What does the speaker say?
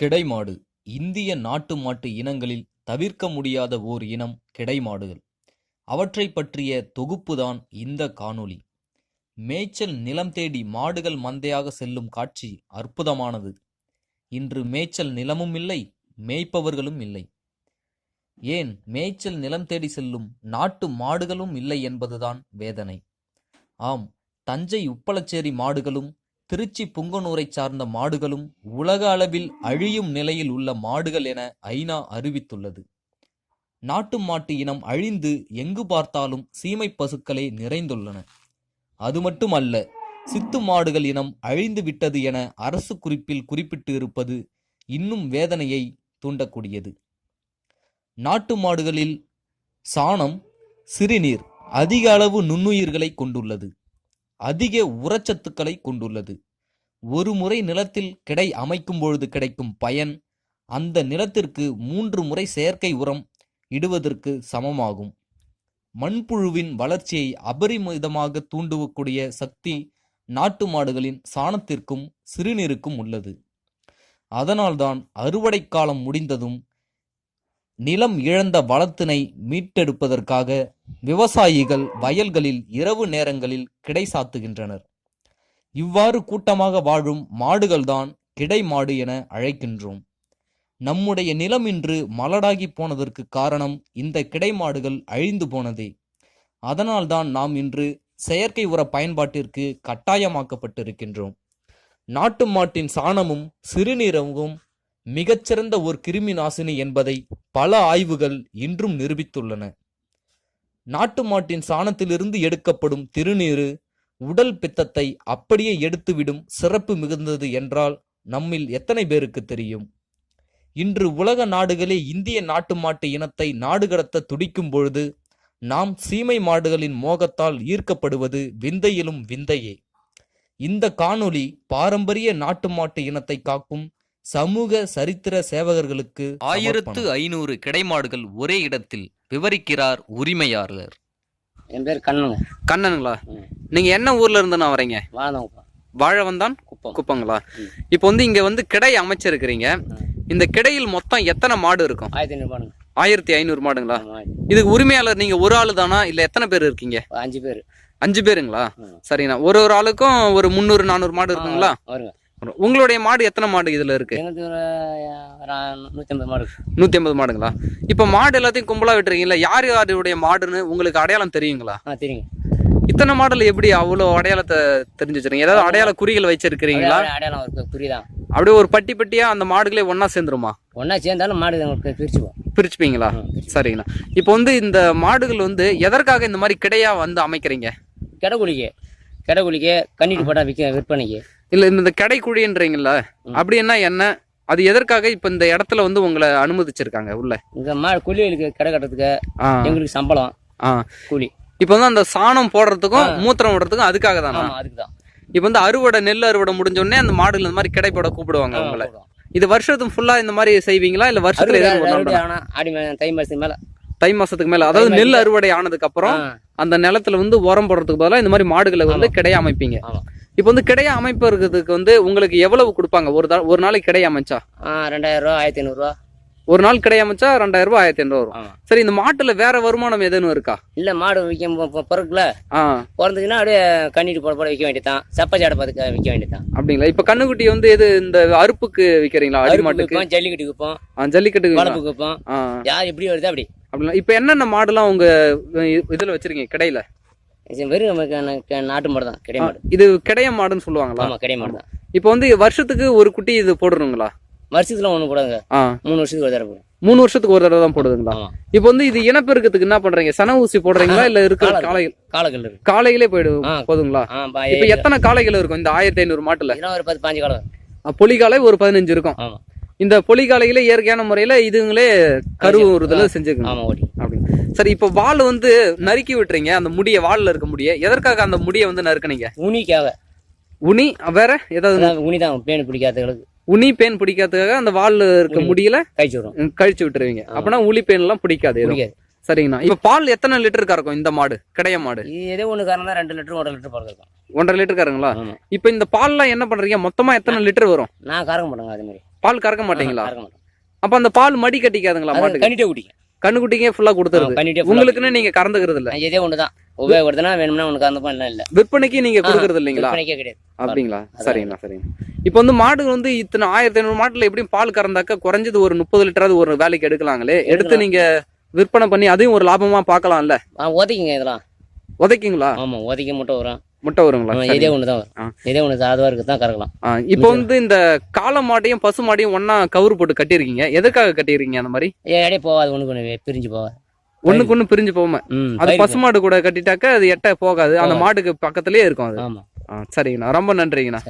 கிடைமாடு. இந்திய நாட்டு மாட்டு இனங்களில் தவிர்க்க முடியாத ஓர் இனம் கிடைமாடுகள் அவற்றைப் பற்றிய தொகுப்புதான் இந்த காணொளி. மேய்ச்சல் நிலம் தேடி மாடுகள் மந்தையாக செல்லும் காட்சி அற்புதமானது. இன்று மேய்ச்சல் நிலமும் இல்லை மேய்ப்பவர்களும் இல்லை. ஏன் மேய்ச்சல் நிலம் தேடி செல்லும் நாட்டு மாடுகளும் இல்லை என்பதுதான் வேதனை. ஆம் தஞ்சை உப்பளச்சேரி மாடுகளும் திருச்சி புங்கனூரைச் சார்ந்த மாடுகளும் உலக அளவில் அழியும் நிலையில் உள்ள மாடுகள் என ஐநா அறிவித்துள்ளது. நாட்டு மாட்டு இனம் அழிந்து எங்கு பார்த்தாலும் சீமை பசுக்களே நிறைந்துள்ளன. அது மட்டுமல்ல சித்து மாடுகள் இனம் அழிந்து விட்டது என அரசு குறிப்பில் குறிப்பிட்டு இருப்பது இன்னும் வேதனையை தூண்டக்கூடியது. நாட்டு மாடுகளில் சாணம் சிறுநீர் அதிக அளவு நுண்ணுயிர்களை கொண்டுள்ளது. அதிக உரச்சத்துக்களை கொண்டுள்ளது. ஒரு முறை நிலத்தில் கிடை அமைக்கும் பொழுது கிடைக்கும் பயன் அந்த நிலத்திற்கு மூன்று முறை செயற்கை உரம் இடுவதற்கு சமமாகும். மண்புழுவின் வளர்ச்சியை அபரிமிதமாக தூண்டுவக்கூடிய சக்தி நாட்டு மாடுகளின் சாணத்திற்கும் சிறுநீருக்கும் உள்ளது. அதனால்தான் அறுவடை காலம் முடிந்ததும் நிலம் இழந்த வளத்தினை மீட்டெடுப்பதற்காக விவசாயிகள் வயல்களில் இரவு நேரங்களில் கிடை சாத்துகின்றனர். இவ்வாறு கூட்டமாக வாழும் மாடுகள்தான் கிடை மாடு என அழைக்கின்றோம். நம்முடைய நிலம் இன்று மலடாகி போனதற்கு காரணம் இந்த கிடை மாடுகள் அழிந்து போனதே. அதனால்தான் நாம் இன்று செயற்கை உர பயன்பாட்டிற்கு கட்டாயமாக்கப்பட்டிருக்கின்றோம். நாட்டு மாட்டின் சாணமும் சிறுநீரகமும் மிகச்சிறந்த ஒரு கிருமி நாசினி என்பதை பல ஆய்வுகள் இன்றும் நிரூபித்துள்ளன. நாட்டு மாட்டின் சாணத்திலிருந்து எடுக்கப்படும் திருநீரு உடல் பித்தத்தை அப்படியே எடுத்துவிடும் சிறப்பு மிகுந்தது என்றால் நம்மில் எத்தனை பேருக்கு தெரியும்? இன்று உலக நாடுகளே இந்திய நாட்டு மாட்டு இனத்தை நாடு கடத்த துடிக்கும் பொழுது நாம் சீமை மாடுகளின் மோகத்தால் ஈர்க்கப்படுவது விந்தையிலும் விந்தையே. இந்த காணொளி பாரம்பரிய நாட்டு மாட்டு இனத்தை காக்கும் சமூக சரித்திர சேவகர்களுக்கு ஆயிரத்து ஐநூறு கிடைமாடுகள் ஒரே இடத்தில் விவரிக்கிறார் உரிமையாளர். என் பேர் கண்ணனுங்க. கண்ணனுங்களா. நீங்க என்ன ஊர்ல இருந்து நான் வரீங்க? வாழந்தவங்க வாழவந்தான்? குப்பம். குப்பங்களா. இப்போ வந்து இங்க வந்து கிடை அமைச்சிருக்கிறீங்க. இந்த கிடையில் மொத்தம் எத்தனை மாடு இருக்கும்? ஆயிரத்தி ஐநூறுபானுங்க ஆயிரத்தி ஐநூறு மாடுங்களா? இதுக்கு உரிமையாளர் நீங்க ஒரு ஆளு தானா இல்ல எத்தனை பேர் இருக்கீங்க? அஞ்சு பேர். அஞ்சு பேருங்களா? ம். சரிண்ணா. ஒரு ஒரு ஆளுக்கும் ஒரு முந்நூறு நானூறு மாடு இருக்குங்களா? வருங்க. உங்களுடைய மாடு எத்தனை மாடு இதுல இருக்கு? நூற்றி ஐம்பது மாடு. நூத்தி ஐம்பது மாடுங்களா? இப்போ மாடு எல்லாத்தையும் கும்பலா விட்டுறீங்கல்ல யார் யாருடைய மாடுன்னு உங்களுக்கு அடையாளம் தெரியுங்களா? தெரியுங்க இத்தனை மாடல் எப்படி அவ்வளோ அடையாளத்தை தெரிஞ்சு வச்சிருக்கீங்க ஏதாவது அடையாள குறிகள் வச்சிருக்கிறீங்களா? அடையாளம் இருக்கு புரியுதான் அப்படியே ஒரு பட்டி பட்டியா அந்த மாடுகளே ஒண்ணா சேர்ந்துருமா? ஒன்றா சேர்ந்தாலும் மாடு எங்களுக்கு பிரிச்சுப்போம் பிரிச்சுப்பீங்களா. சரிங்கண்ணா. இப்போ வந்து இந்த மாடுகள் வந்து எதற்காக இந்த மாதிரி கிடையா வந்து அமைக்கிறீங்க? கெடக்குழிக்கு கெடக்குழிக்கு கண்ணிட்டு போட்டால் விற்க விற்பனைக்கு. இல்ல இந்த கடை குழின்றீங்கல்ல ம். அப்படின்னா என்ன அது எதற்காக இப்ப இந்த இடத்துல வந்து உங்களை அனுமதிச்சிருக்காங்க உள்ள? இந்த மாடு குழிகளுக்கு கடை கட்டுறதுக்கு. எங்களுக்கு சம்பளம். கூலி இப்போ வந்து அந்த சாணம் போடுறதுக்கும். மூத்திரம் விடுறதுக்கும் அதுக்காக தானா? அதுக்கு தான் இப்போ வந்து அறுவடை நெல் அறுவடை முடிஞ்ச உடனே அந்த மாடுகள் இந்த மாதிரி கிடை போட கூப்பிடுவாங்க உங்களை. இது வருஷத்துக்கு ஃபுல்லா இந்த மாதிரி செய்வீங்களா? இல்ல வருஷத்துல ஆடி மா- தை மாதத்துக்கு மேலே. தை மாசத்துக்கு மேல. அதாவது நெல். அறுவடை ஆனதுக்கு அப்புறம் அந்த நிலத்துல வந்து உரம் போடுறதுக்கு பதிலா இந்த மாதிரி மாடுகளை வந்து கிடையா அமைப்பீங்க. இப்போ வந்து கிடையா அமைப்பதற்கு வந்து உங்களுக்கு எவ்வளவு கொடுப்பாங்க? ஒரு தா- ஒரு நாளைக்கு கிடையா அமைச்சா? ரெண்டாயிரம் ரூபா ஆயிரத்தி ஐநூறுரூவா ஒரு நாள் கிடையா அமைச்சா ரெண்டாயிரம் ரூபாய் ஆயிரத்தி ஐநூறு வரும். சரி இந்த மாட்டுல வேற வருமானம் எதுவும் இருக்கா? இல்லை மாடு விற்க ஆ. பிறந்துச்சுன்னா அப்படியே கண்ணீட்டு போட போட விற்க வேண்டியதான் சப்பச்சாடை பார்த்து விற்க வேண்டியதான் அப்படிங்களா? இப்ப கண்ணுக்குட்டி வந்து எது இந்த அறுப்புக்கு விக்கிறீங்களா? அடி மாட்டுக்கு ஜல்லிக்கட்டு விற்போம் ஜல்லிக்கட்டுக்கு வளர்ப்புக்கு விற்போம் யார் எப்படி வருது அப்படி. அப்படிங்களா? இப்ப என்னென்ன மாடுலாம் உங்க இதுல வச்சிருக்கீங்க கிடையில? இது வெறும் நமக்கு நாட்டு மாடு தான் கிடை மாடு. இது கிடைய மாடுன்னு சொல்லுவாங்களா? ஆமா கிடை மாடு தான். இப்போ வந்து வருஷத்துக்கு ஒரு குட்டி இது போடுறீங்களா வருஷத்துல ஒண்ணு போடுங்க ஆ. மூணு வருஷத்துக்கு ஒரு தடவை மூணு வருஷத்துக்கு ஒரு தடவை தான் போடுதுங்களா? இப்போ வந்து இது இனப்பெருக்கத்துக்கு என்ன பண்றீங்க? சன ஊசி போடுறீங்களா இல்ல இருக்கிற காளை. காளைகள் காலக்கல் இருக்கு. காளைகளே போயிடும். போதுங்களா? இப்ப எத்தனை காளைகள் இருக்கும் இந்த ஆயிரத்தி ஐநூறு மாட்டுல? ஒரு பத்து பாஞ்சு அஹ் பொலிகாலை ஒரு பதினஞ்சு இருக்கும். ஆமா. இந்த பொலிகாலையில இயற்கையான முறையில இதுங்களே கருவுறுதல செஞ்சுக்கணும். ஆமா ஓடி. அப்படி. சரி இப்ப வால் வந்து நறுக்கி விட்டுறீங்க. அந்த முடிய வால்ல இருக்க முடிய. எதற்காக அந்த முடிய வந்து நறுக்குனீங்க? உனிக்காக. உனி? வேற? ஏதாவது உனி தான் பேணு பிடிக்காதவங்களுக்கு. உனி பேன் பிடிக்காததுக்காக அந்த வால்ல இருக்க. முடியல கழிச்சு விடும் கழிச்சு விட்டுருவீங்க. அப்பனா உளி பேன் எல்லாம். பிடிக்காது. சரிங்கண்ணா. இப்ப பால் எத்தனை லிட்டர் கறக்கும் இந்த மாடு? கிடைய மாடு? இது ஏதோ காரணம் தான் ரெண்டு லிட்டர் ஒன்றரை லிட்டர் பால் இருக்கும் ஒன்றரை லிட்டர் கறங்களா இப்ப இந்த பால்லாம் என்ன பண்றீங்க? மொத்தமா எத்தனை லிட்டர் வரும்? நான் கறக்க மாட்டேங்க அதே மாதிரி. பால் கறக்க மாட்டீங்களா? அப்ப அந்த பால் மடி கட்டிக்காதுங்களா மாட்டுக்கு? கண்ணிட்டே குடிக்கும் கண்ணுக்குட்டிக்கே ஃபுல்லா கொடுத்துருது. உங்களுக்குன்னு நீங்க கறந்துக்கிறது இல்ல? இதே ஒன்று தான். உபயோகப்படுத்தினா வேணும்னா உனக்கு அந்த பண்ணலாம் இல்லை. விற்பனைக்கு நீங்க கொடுக்கறது இல்லைங்களா? கிடையாது. அப்படிங்களா. சரிங்கண்ணா சரிங்க இப்போ வந்து மாடு வந்து இத்தனை ஆயிரத்தி ஐநூறு மாட்டுல எப்படியும் பால் கறந்தாக்க குறைஞ்சது ஒரு முப்பது லிட்டராவது ஒரு வேலைக்கு எடுக்கலாங்களே? எடுத்து எடுக்கலாம். விற்பனை பண்ணி அதையும் ஒரு லாபமா பார்க்கலாம்ல? ஆ உதைக்குங்க இதெல்லாம். உதைக்குங்களா ஆமா உதைக்க முட்டை வரும். முட்டை வருங்களா. இதே ஒன்று தான் ஆ. வரும். இதே ஒன்று சாதுவா இருக்கு தான் கறக்கலாம். இப்போ வந்து இந்த காளை மாட்டையும் பசு மாட்டையும் ஒண்ணா கவுரு போட்டு கட்டியிருக்கீங்க. எதுக்காக கட்டியிருக்கீங்க அந்த மாதிரி? இடையே போகாது ஒண்ணுக்கு ஒன்று பிரிஞ்சு போகாது. ஒண்ணுக்கு ஒண்ணு பிரிஞ்சு போகாம? அது பசு மாடு கூட கட்டிட்டாக்க அது எட்ட போகாது. அந்த. மாட்டுக்கு பக்கத்துலயே இருக்கும் அது. சரிங்கண்ணா. ரொம்ப நன்றிங்கண்ணா.